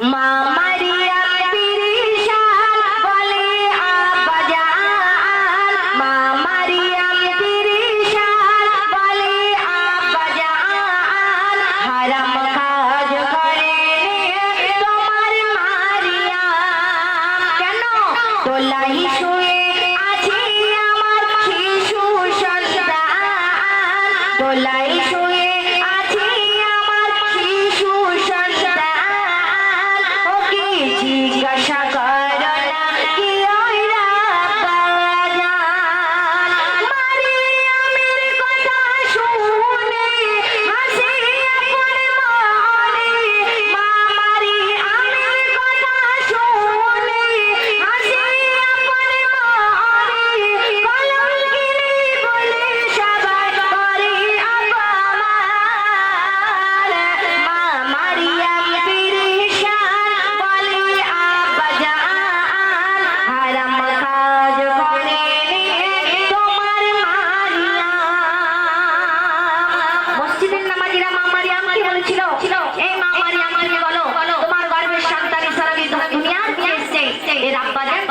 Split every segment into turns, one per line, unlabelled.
Mama.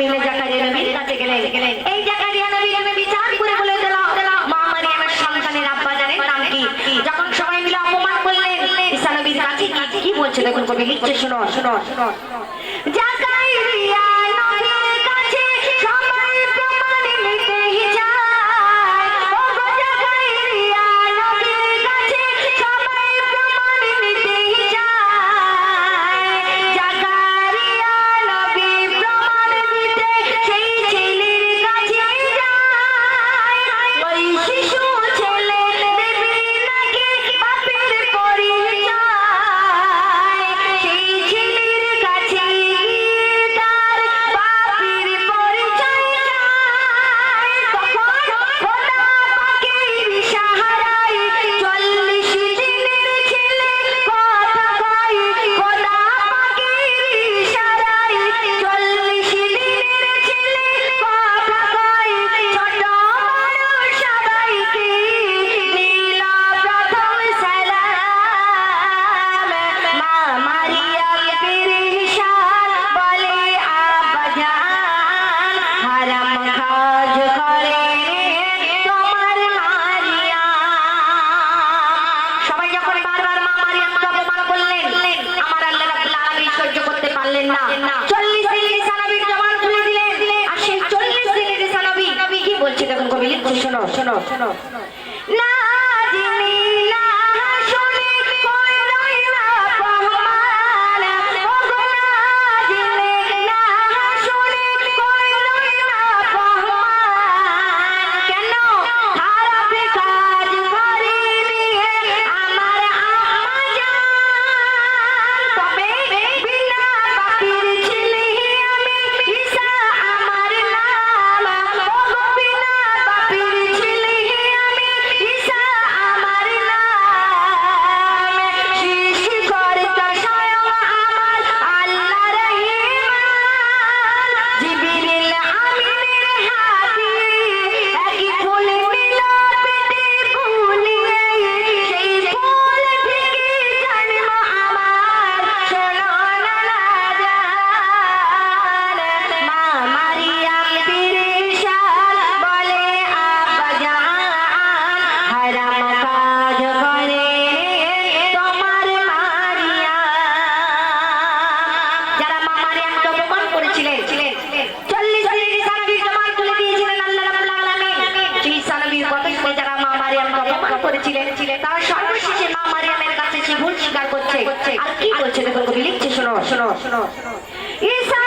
মিলে জাকারিয়া নবীর কাছে গেলেন। এই জাকারিয়া নবীর আমি বিচার করে বলে দিল সন্তানের আব্বা জানে নাম কি? যখন সবাই মিলে অপমান করলেন ঈসা নবীর কাছে কি বলছে? দেখুন কবি লিখছে শোনো শোনো শোনো শোনো। করছে সে ভুল স্বীকার করছে? আর কি বলছে? দেখুন কবি লিখছে শোনো। শোনো শোনো ঈশা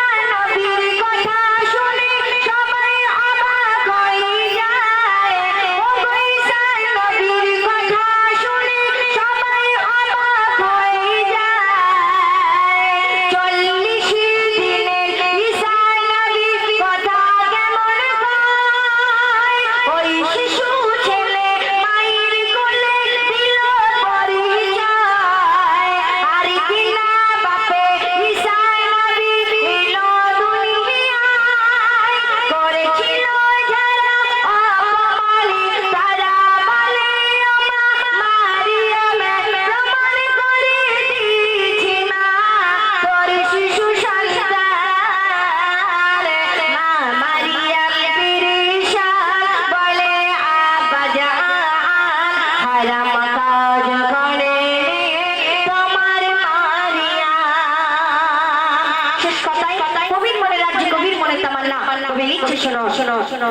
কথাই কবির মনে রাজ্যে কবির মনে তামান্না। কবি লিখছে শোনো শোনো শোনো।